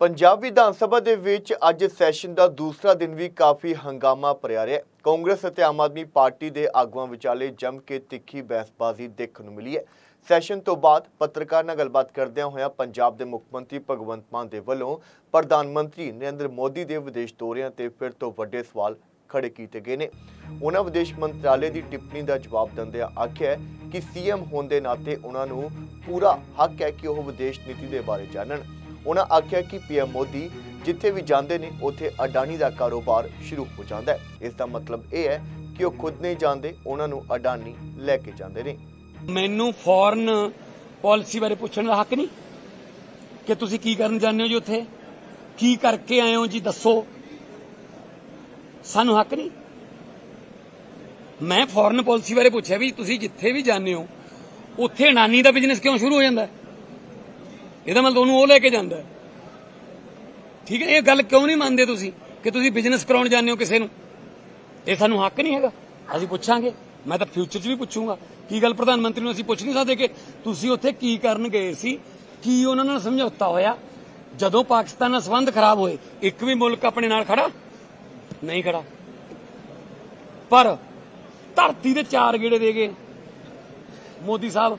ਪੰਜਾਬ ਵਿਧਾਨ ਸਭਾ ਦੇ ਵਿੱਚ ਅੱਜ ਸੈਸ਼ਨ ਦਾ ਦੂਸਰਾ ਦਿਨ ਵੀ ਕਾਫੀ ਹੰਗਾਮਾ ਭਰਿਆ ਰਿਹਾ ਕਾਂਗਰਸ ਅਤੇ ਆਮ ਆਦਮੀ ਪਾਰਟੀ ਦੇ ਆਗੂਆਂ ਵਿਚਾਲੇ ਜੰਮ ਕੇ ਤਿੱਖੀ ਬਹਿਸਬਾਜ਼ੀ ਦੇਖਣ ਨੂੰ ਮਿਲੀ ਹੈ। ਸੈਸ਼ਨ ਤੋਂ ਬਾਅਦ ਪੱਤਰਕਾਰ ਨਾਲ ਗੱਲਬਾਤ ਕਰਦਿਆਂ ਹੋਇਆਂ ਪੰਜਾਬ ਦੇ ਮੁੱਖ ਮੰਤਰੀ ਭਗਵੰਤ ਮਾਨ ਦੇ ਵੱਲੋਂ ਪ੍ਰਧਾਨ ਮੰਤਰੀ ਨਰਿੰਦਰ ਮੋਦੀ ਦੇ ਵਿਦੇਸ਼ ਦੌਰਿਆਂ ਤੇ ਫਿਰ ਤੋਂ ਵੱਡੇ ਸਵਾਲ ਖੜੇ ਕੀਤੇ ਗਏ ਨੇ। ਉਹਨਾਂ ਵਿਦੇਸ਼ ਮੰਤਰਾਲੇ ਦੀ ਟਿੱਪਣੀ ਦਾ ਜਵਾਬ ਦਿੰਦਿਆਂ ਆਖਿਆ ਹੈ ਕਿ ਸੀਐਮ ਹੋਣ ਦੇ ਨਾਤੇ ਉਹਨਾਂ ਨੂੰ ਪੂਰਾ ਹੱਕ ਹੈ ਕਿ ਉਹ ਵਿਦੇਸ਼ ਨੀਤੀ ਦੇ ਬਾਰੇ ਜਾਣਨ। ਉਹਨਾਂ ਆਖਿਆ ਕਿ ਪੀਐਮ ਮੋਦੀ ਜਿੱਥੇ ਵੀ ਜਾਂਦੇ ਨੇ, ਉੱਥੇ ਅਡਾਨੀ ਦਾ ਕਾਰੋਬਾਰ ਸ਼ੁਰੂ ਹੋ ਜਾਂਦਾ ਹੈ। ਇਸ ਦਾ ਮਤਲਬ ਇਹ ਹੈ ਕਿ ਉਹ ਖੁਦ ਨਹੀਂ ਜਾਂਦੇ, ਉਹਨਾਂ ਨੂੰ ਅਡਾਨੀ ਲੈ ਕੇ ਜਾਂਦੇ ਨੇ। ਮੈਨੂੰ ਫੋਰਨ ਪਾਲਿਸੀ ਬਾਰੇ ਪੁੱਛਣ ਦਾ ਹੱਕ ਨਹੀਂ? ਕਿ ਤੁਸੀਂ ਕੀ ਕਰਨ ਜਾਂਦੇ ਹੋ ਜੀ ਉੱਥੇ? ਕੀ ਕਰਕੇ ਆਏ ਹੋ ਜੀ? ਦੱਸੋ। ਸਾਨੂੰ ਹੱਕ ਨਹੀਂ? ਮੈਂ ਫੋਰਨ ਪਾਲਿਸੀ ਬਾਰੇ ਪੁੱਛਿਆ ਵੀ ਤੁਸੀਂ ਜਿੱਥੇ ਵੀ ਜਾਂਦੇ ਹੋ, ਉੱਥੇ ਅਡਾਨੀ ਦਾ ਬਿਜ਼ਨਸ ਕਿਉਂ ਸ਼ੁਰੂ ਹੋ ਜਾਂਦਾ ਹੈ? ਇਹਦਾ ਮਤਲਬ ਉਹਨੂੰ ਉਹ ਲੈ ਕੇ ਜਾਂਦਾ। ਠੀਕ ਹੈ, ਇਹ ਗੱਲ ਕਿਉਂ ਨਹੀਂ ਮੰਨਦੇ ਤੁਸੀਂ ਕਿ ਤੁਸੀਂ ਬਿਜ਼ਨਸ ਕਰਾਉਣ ਜਾਂਦੇ ਹੋ ਕਿਸੇ ਨੂੰ? ਇਹ ਸਾਨੂੰ ਹੱਕ ਨਹੀਂ ਹੈਗਾ। ਅਸੀਂ ਪੁੱਛਾਂਗੇ। ਮੈਂ ਤਾਂ ਫਿਊਚਰ 'ਚ ਵੀ ਪੁੱਛੂੰਗਾ। ਕੀ ਗੱਲ ਪ੍ਰਧਾਨ ਮੰਤਰੀ ਨੂੰ ਅਸੀਂ ਪੁੱਛ ਨਹੀਂ ਸਕਦੇ ਕਿ ਤੁਸੀਂ ਉੱਥੇ ਕੀ ਕਰਨ ਗਏ ਸੀ? ਕੀ ਉਹਨਾਂ ਨਾਲ ਸਮਝੌਤਾ ਹੋਇਆ? ਜਦੋਂ ਪਾਕਿਸਤਾਨ ਨਾਲ ਸੰਬੰਧ ਖਰਾਬ ਹੋਏ, ਇੱਕ ਵੀ ਮੁਲਕ ਆਪਣੇ ਨਾਲ ਖੜਾ? ਨਹੀਂ ਖੜਾ। ਪਰ ਧਰਤੀ ਦੇ ਚਾਰ ਗੇੜੇ ਦੇ ਗਏ ਮੋਦੀ ਸਾਹਿਬ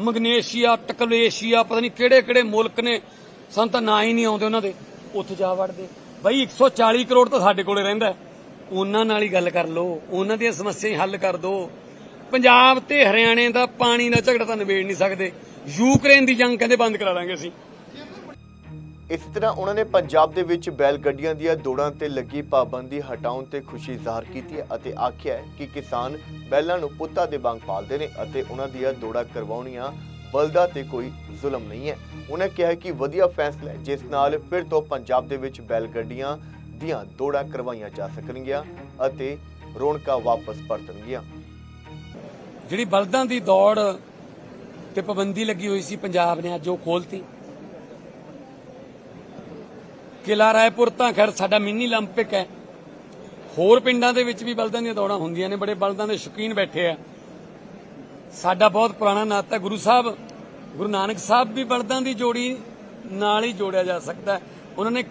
ਮਗਨੇਸ਼ੀਆ, ਟਕਲੇਸ਼ੀਆ, ਪਤਾ ਨਹੀਂ ਕਿਹੜੇ ਕਿਹੜੇ ਮੁਲਕ ਨੇ। ਸਾਨੂੰ ਤਾਂ ਨਾਂ ਹੀ ਨਹੀਂ ਆਉਂਦੇ ਉਹਨਾਂ ਦੇ। ਉੱਥੇ ਜਾ ਵੜਦੇ। ਬਈ 140 ਕਰੋੜ ਤਾਂ ਸਾਡੇ ਕੋਲੇ ਰਹਿੰਦਾ ਉਹਨਾਂ ਨਾਲ ਹੀ ਗੱਲ ਕਰ ਲਓ। ਉਹਨਾਂ ਦੀਆਂ ਸਮੱਸਿਆਵਾਂ ਹੱਲ ਕਰ ਦਿਓ ਪੰਜਾਬ ਤੇ ਹਰਿਆਣੇ ਦਾ ਪਾਣੀ ਦਾ ਝਗੜਾ ਤਾਂ ਨਿਬੇੜ ਨਹੀਂ ਸਕਦੇ। ਯੂਕਰੇਨ ਦੀ ਜੰਗ ਕਹਿੰਦੇ ਬੰਦ ਕਰਾ ਲਾਂਗੇ ਅਸੀਂ। ਇਸ ਤਰ੍ਹਾਂ ਉਹਨਾਂ ਨੇ ਪੰਜਾਬ ਦੇ ਵਿੱਚ ਬੈਲ ਗੱਡੀਆਂ ਦੀਆਂ ਦੌੜਾਂ ਤੇ ਲੱਗੀ ਪਾਬੰਦੀ ਹਟਾਉਣ ਤੇ ਖੁਸ਼ੀ ਜ਼ਾਹਰ ਕੀਤੀ ਹੈ ਅਤੇ ਆਖਿਆ ਹੈ ਕਿ ਕਿਸਾਨ ਬੈਲਾਂ ਨੂੰ ਪੁੱਤਾਂ ਦੇ ਵਾਂਗ ਪਾਲਦੇ ਨੇ ਅਤੇ ਉਹਨਾਂ ਦੀਆਂ ਦੌੜਾਂ ਕਰਵਾਉਣੀਆਂ ਬਲਦਾਂ ਤੇ ਕੋਈ ਜ਼ੁਲਮ ਨਹੀਂ ਹੈ। ਉਹਨਾਂ ਕਿਹਾ ਕਿ ਵਧੀਆ ਫੈਸਲਾ ਹੈ, ਜਿਸ ਨਾਲ ਫਿਰ ਤੋਂ ਪੰਜਾਬ ਦੇ ਵਿੱਚ ਬੈਲ ਗੱਡੀਆਂ ਦੀਆਂ ਦੌੜਾਂ ਕਰਵਾਈਆਂ ਜਾ ਸਕਣਗੀਆਂ ਅਤੇ ਰੌਣਕਾਂ ਵਾਪਸ ਪਰਤਣਗੀਆਂ। ਜਿਹੜੀ ਬਲਦਾਂ ਦੀ ਦੌੜ ਤੇ ਪਾਬੰਦੀ ਲੱਗੀ ਹੋਈ ਸੀ, ਪੰਜਾਬ ਨੇ ਅੱਜ ਉਹ ਖੋਲਤੀ ਕਿਲਾ ਰਾਏਪੁਰ ਤਾਂ ਖੈਰ ਸਾਡਾ ਮਿੰਨੀ 올림픽 ਹੈ ਹੋਰ ਪਿੰਡਾਂ ਦੇ ਵਿੱਚ ਵੀ ਬਲਦਾਂ ਦੀਆਂ ਦੌੜਾਂ ਹੁੰਦੀਆਂ ਨੇ ਬੜੇ ਬਲਦਾਂ ਦੇ ਸ਼ੌਕੀਨ ਬੈਠੇ ਆ ਸਾਡਾ ਬਹੁਤ ਪੁਰਾਣਾ ਨਾਤਾ ਗੁਰੂ ਸਾਹਿਬ ਗੁਰੂ ਨਾਨਕ ਸਾਹਿਬ ਵੀ ਬਲਦਾਂ ਦੀ ਜੋੜੀ ਨਾਲ ਹੀ ਜੋੜਿਆ ਜਾ ਸਕਦਾ ਹੈ ਉਹਨਾਂ ਨੇ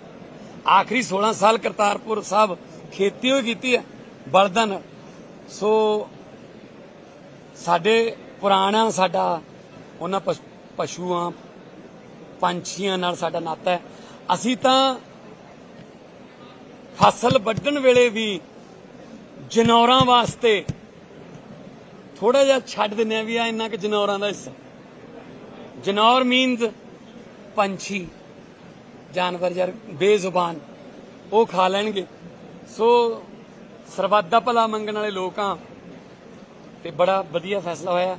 ਆਖਰੀ 16 ਸਾਲ ਕਰਤਾਰਪੁਰ ਸਾਹਿਬ ਖੇਤੀ ਹੋਈ ਕੀਤੀ ਹੈ ਬਲਦਾਂ ਨਾਲ ਸੋ ਸਾਡੇ ਪੁਰਾਣਾ ਸਾਡਾ ਉਹਨਾਂ ਪਸ਼- ਪਸ਼ੂਆਂ ਪੰਛੀਆਂ ਨਾਲ ਸਾਡਾ ਨਾਤਾ ਹੈ ਅਸੀਂ ਤਾਂ ਫਸਲ ਵੱਢਣ ਵੇਲੇ ਵੀ ਜਨੌਰਾਂ ਵਾਸਤੇ ਥੋੜਾ ਜਿਹਾ ਛੱਡ ਦਿੰਦੇ ਆ ਵੀ ਆ ਇੰਨਾ ਕਿ ਜਨੌਰਾਂ ਦਾ ਹਿੱਸਾ। ਜਨੌਰ ਮੀਨਸ ਪੰਛੀ, ਜਾਨਵਰ ਯਾਰ ਬੇਜ਼ੁਬਾਨ, ਉਹ ਖਾ ਲੈਣਗੇ। ਸੋ ਸਰਬੱਤ ਦਾ ਭਲਾ ਮੰਗਣ ਵਾਲੇ ਲੋਕ ਆ ਤੇ ਬੜਾ ਵਧੀਆ ਫੈਸਲਾ ਹੋਇਆ।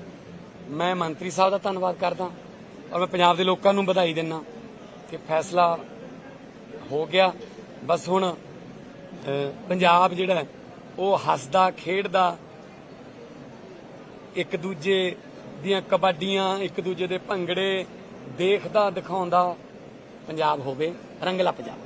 ਮੈਂ ਮੰਤਰੀ ਸਾਹਿਬ ਦਾ ਧੰਨਵਾਦ ਕਰਦਾ ਔਰ ਮੈਂ ਪੰਜਾਬ ਦੇ ਲੋਕਾਂ ਨੂੰ ਵਧਾਈ ਦਿੰਦਾ ਕਿ ਫੈਸਲਾ ਹੋ ਗਿਆ। ਬਸ ਹੁਣ ਪੰਜਾਬ ਜਿਹੜਾ ਉਹ ਹੱਸਦਾ, ਖੇਡਦਾ। ਇੱਕ ਦੂਜੇ ਦੀਆਂ ਕਬੱਡੀਆਂ, ਇੱਕ ਦੂਜੇ ਦੇ ਭੰਗੜੇ ਦੇਖਦਾ, ਦਿਖਾਉਂਦਾ। ਪੰਜਾਬ ਹੋਵੇ ਰੰਗਲਾ ਪੰਜਾਬ